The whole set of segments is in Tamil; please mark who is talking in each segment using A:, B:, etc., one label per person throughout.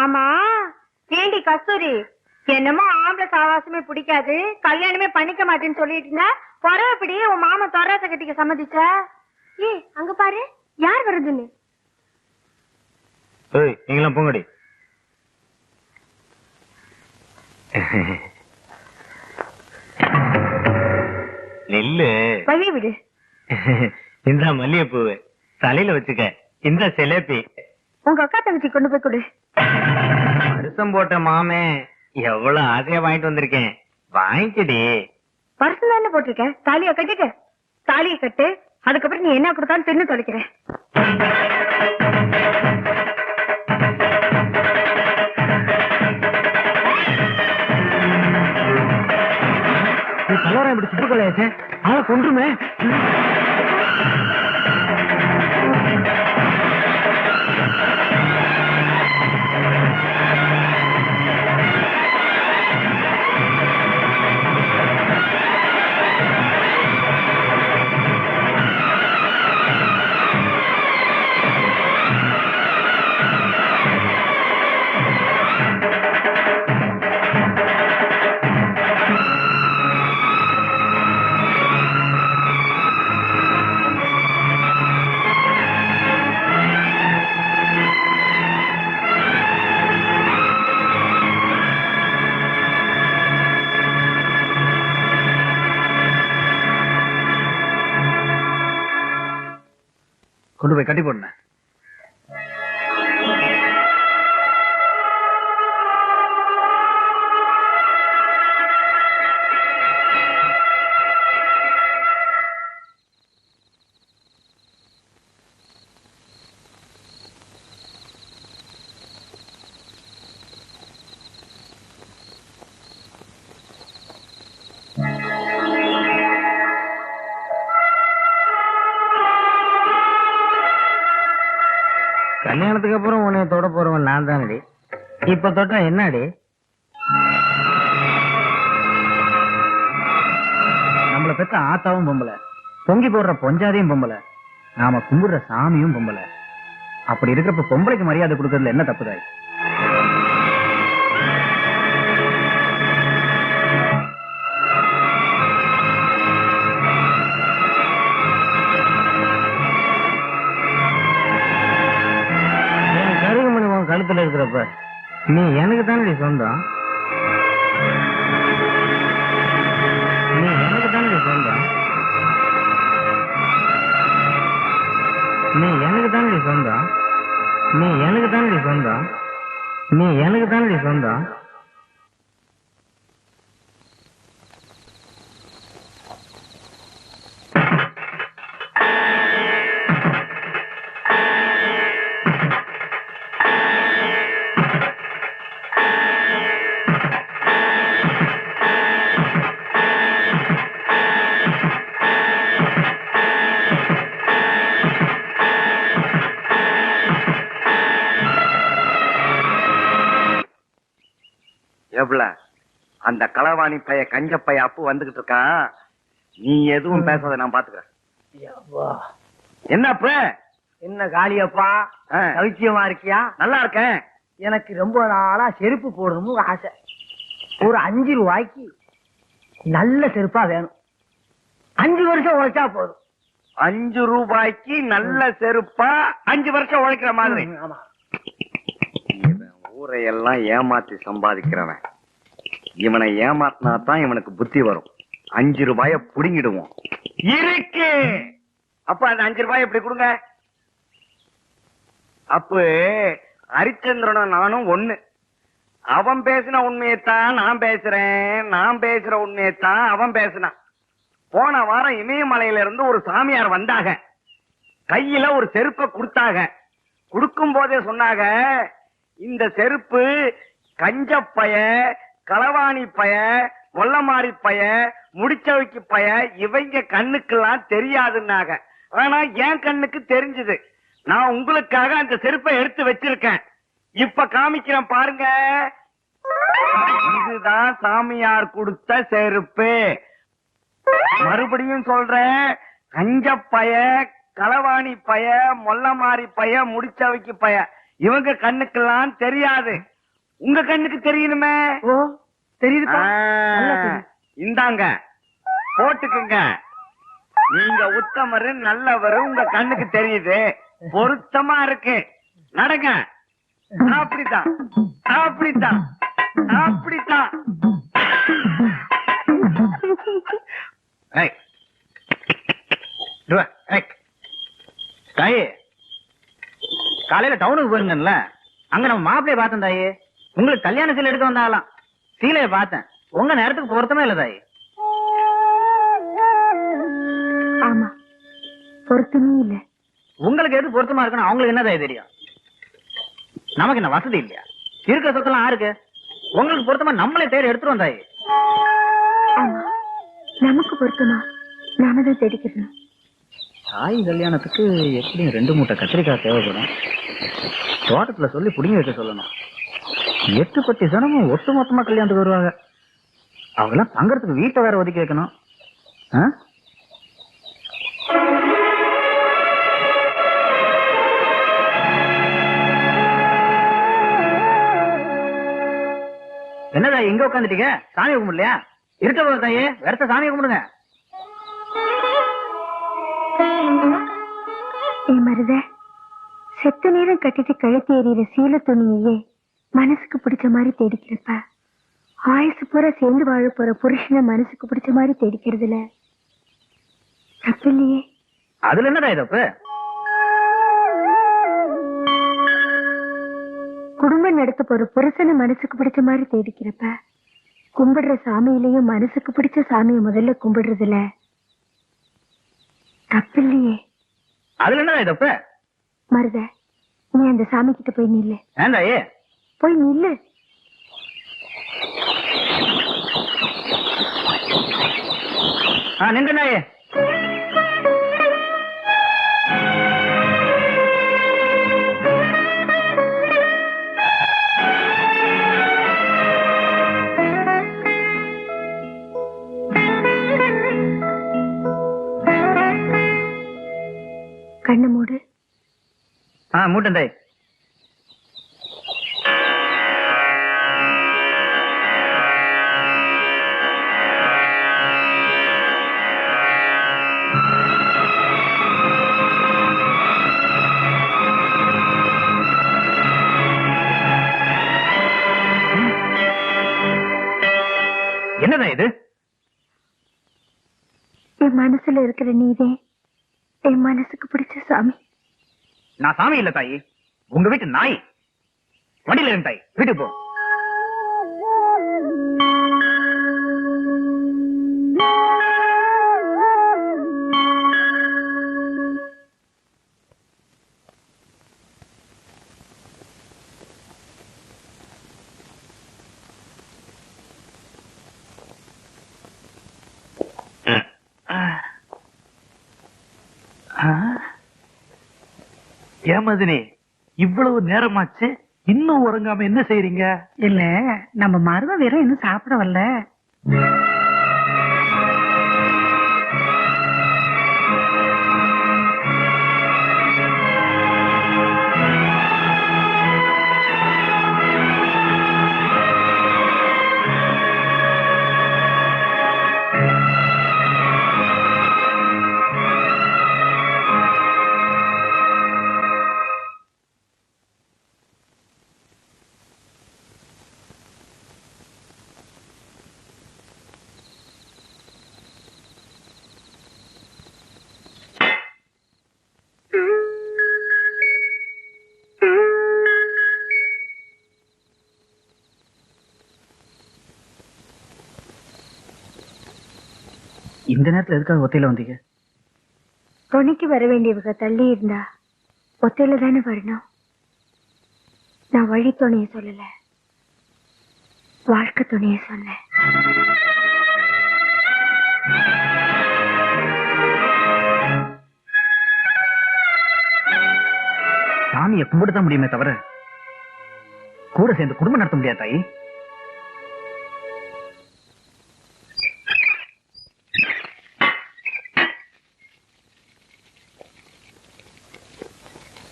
A: ஆமா ஏண்டி கஸ்தூரி? என்னமோ ஆம்பளை சாவாசமே பிடிக்காது கல்யாணமே பண்ணிக்க மாட்டேன்னு சொல்லிட்டு இருந்தா பொறவப்படி உன் மாமா தொராச கட்டிக்க சம்மதிச்சா? ஏ அங்க பாரு யார் வருதுன்னு?
B: ஏய் நீங்களாம் போங்கடி. நெல்லு.
A: வழி விடு.
B: இந்த மல்லிகைப்பூவு தலையில வச்சுக்க. இந்த சிலேபி
A: உங்க அக்கா தங்கச்சி கொண்டு போய் கொடு.
B: வருஷம் போட்ட மாமே எவ்வளவு ஆசையா வாங்கிட்டு வந்திருக்கேன். வாங்கிக்கடி.
A: பர்சன் தானே போட்டிருக்கேன் தாலியை கட்டிட்டு. தாலியை கட்டு அதுக்கப்புறம் நீ என்ன கொடுத்தாலும் தின்னு தொலைக்கிறேன்.
B: கலவரம் இப்படி சுப்பு கொலையாச்சே ஆளை கொன்றுமே. கொண்டு போய் கட்டி போடுனேன். கல்யாணத்துக்கு அப்புறம் உன்னை தொட போறவன் நான் தானடி. இப்ப தொட்டா என்னடி? நம்மளை பெத்த ஆத்தாவும் பொம்பல. பொங்கி போடுற பொஞ்சாதியும் பொம்பல. நாம கும்பிடுற சாமியும் பொம்பல. அப்படி இருக்கிறப்ப பொம்பளைக்கு மரியாதை கொடுக்கறதுல என்ன தப்புதாய்? கழுத்துல இருக்கிறப்ப நீ எனக்கு தானடி சொந்தம்? நீ எனக்கு தானடி சொந்தம்? நீ எனக்கு தானடி சொந்தம்? நீ எனக்கு தானடி சொந்தம்? நீ எனக்கு தானடி சொந்தம்?
C: எவ்வள? அந்த களவாணி பைய கஞ்ச பைய அப்பு வந்துகிட்டு இருக்கான். நீ எதுவும் பேசாத நான் பாத்துக்கிறேன். என்ன அப்பு
D: என்ன காளியப்பா? சௌக்கியமா இருக்கியா?
C: நல்லா இருக்கேன்.
D: எனக்கு ரொம்ப நாளா செருப்பு போடணும்னு ஒரு ஆசை. ஒரு அஞ்சு ரூபாய்க்கு நல்ல செருப்பா வேணும். அஞ்சு வருஷம் உழைச்சா போதும்.
C: அஞ்சு ரூபாய்க்கு நல்ல செருப்பா அஞ்சு வருஷம் உழைக்கிற மாதிரி. ஊரையெல்லாம் ஏமாத்தி சம்பாதிக்கிறவன். இவனை ஏமாத்தினா தான் இவனுக்கு புத்தி வரும். அஞ்சு ரூபாய புடுங்கிடுவோம். இருக்கு! அப்ப அந்த அஞ்சு ரூபாய் எப்படி கொடுங்க? அப்ப ஹரிச்சந்திரனும் நானும் ஒண்ணு. அவன் பேசின உண்மையைத்தான் நான் பேசுறேன். நான் பேசுற உண்மையைத்தான் அவன் பேசினான். போன வாரம் இமயமலையில இருந்து ஒரு சாமியார் வந்தாக. கையில ஒரு செருப்பை கொடுத்தாங்க கொடுக்கும் போதே சொன்னாங்க இந்த செருப்பு கஞ்சப்பய களவாணி பய மொல்லமாரி பய முடிச்சவைக்கு பய இவங்க கண்ணுக்கெல்லாம் தெரியாதுன்னாக ஆனா என் கண்ணுக்கு தெரிஞ்சது. நான் உங்களுக்காக அந்த செருப்பை எடுத்து வச்சிருக்கேன். இப்ப காமிக்கிறேன் பாருங்க. இதுதான் சாமியார் கொடுத்த செருப்பு. மறுபடியும் சொல்றேன். கஞ்ச பய களவாணி பய மொல்லமாரி பய முடிச்சவைக்கு பய இவங்க கண்ணுக்கெல்லாம் தெரியாது. உங்க கண்ணுக்கு தெரியணுமே.
D: ஓ தெரியுது.
C: இந்தாங்க. போட்டுக்குங்க. நீங்க உத்தமரு நல்லவரு உங்க கண்ணுக்கு தெரியுது. பொருத்தமா இருக்கு. நடங்க. அப்படித்தான் அப்படித்தான் அப்படித்தான்.
B: தாயே. காலையில டவுனுக்கு போயிருங்கல்ல அங்க நம்ம மாப்பிளைய பார்த்தேன் தாயே. உங்களுக்கு கல்யாண சீலை எடுக்க வந்தாகலாம். சீலைய பார்த்தேன். உங்க நேரத்துக்கு பொருத்தமே இல்ல தாயே.
A: ஆமா. பொருத்தமே இல்ல.
B: உங்களுக்கு எது பொருத்தமா இருக்குன்னு அவங்களுக்கு என்ன தாயே தெரியும்? நமக்கு என்ன வசதி இல்லையா? இருக்கிற சொத்தெல்லாம் யாருக்கு? உங்களுக்கு பொருத்தமா நம்மளே தேடி எடுத்துருவோம் தாயே.
A: ஆமா. நமக்கு பொருத்தமா? நாம தான் தேடிக்கணும்
B: தாய் கல்யாணத்துக்கு எப்படியும் ரெண்டு மூட்டை கத்திரிக்காய் தேவைப்படும். தோட்டத்துல சொல்லி புடிங்கி வைக்க சொல்லணும். எட்டு பத்து ஜனமும் ஒட்டு மொத்தமா கல்யாணத்துக்கு வருவாங்க. அவங்கெல்லாம் தங்கறதுக்கு வீட்டை வேற ஒதுக்கி வைக்கணும். ஆ? என்னதா எங்க உட்காந்துட்டீங்க சாமி கும்பிடலையா? இருக்க போது தாயே. வேறத்த சாமி கும்பிடுங்க.
A: ஏ மருத செத்த நேரம் கட்டிட்டு கழுத்து எறிகிற சீல துணியே மனசுக்கு பிடிச்ச மாதிரி தேடிக்கிறப்ப ஆயுசு பூரா சேர்ந்து வாழ போற புருஷனை மனசுக்கு பிடிச்ச மாதிரி தேடிக்கிறதுல. தப்பு இல்லையே.
B: அதுல என்னடா தப்பு
A: குடும்பம் நடத்த போற புருஷனை மனசுக்கு பிடிச்ச மாதிரி தேடிக்கிறப்ப கும்பிடுற சாமியிலையும் மனசுக்கு பிடிச்ச சாமியை முதல்ல கும்பிடுறதுல. தப்பு இல்லையே.
B: அதுல என்னடா தப்பு
A: மருத நீ அந்த சாமி கிட்ட போய் நில்லு.
B: ஏண்டாயே
A: പോയി നില്ല്
B: ആ നിങ്ങണ്ടായേ കണ്ണുമൂട്. ആ
A: മൂട്ടുണ്ടായി மனசுல இருக்கிற நீதே என் மனசுக்கு பிடிச்ச சாமி.
B: நான் சாமி இல்ல தாயி. உங்க வீட்டு நாய். வண்டியில இருந்து தாய். வீட்டுக்கு போ.
E: ஏமதினி இவ்வளவு நேரமாச்சு இன்னும் உறங்காம என்ன செய்யறீங்க
D: இல்ல நம்ம மருத வேற இன்னும் சாப்பிட வரல
B: இந்த நேரத்துல எதுக்காக ஒத்தையில வந்தீங்க?
A: துணைக்கு வர வேண்டியவங்க தள்ளி இருந்தா ஒத்தையில தானே வரணும். நான் வழி துணைய சொல்லல. வாழ்க்கை துணைய சொன்னேன்.
B: சாமியை கும்பிட்டு தான் முடியுமே தவிர கூட சேர்ந்து குடும்பம் நடத்த முடியாது தாயி.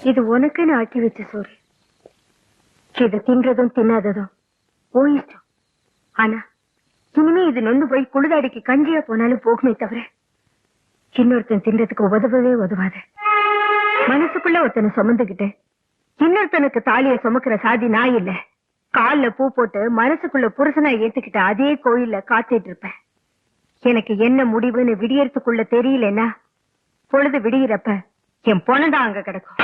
A: இது உனக்குன்னு ஆக்கி வச்ச சோறு. இதை தின்றதும் தின்னாததும் ஓ இஷ்டம். ஆனா இனிமே இது நொந்து போய் குளிதாடிக்கு கஞ்சியா போனாலும் போகுமே தவிர இன்னொருத்தன் தின்றதுக்கு உதவவே உதவாது. மனசுக்குள்ள ஒருத்தனை சுமந்துகிட்டு இன்னொருத்தனுக்கு தாலிய சுமக்கிற சாதி நான் இல்ல. கால்ல பூ போட்டு மனசுக்குள்ள புருஷனா ஏத்துக்கிட்ட அதே கோயில்ல காத்துட்டு இருப்பேன் எனக்கு என்ன முடிவுன்னு விடியறதுக்குள்ள தெரியலன்னா பொழுது விடியிறப்ப என் பொண்ணு தான் அங்க கிடக்கும்.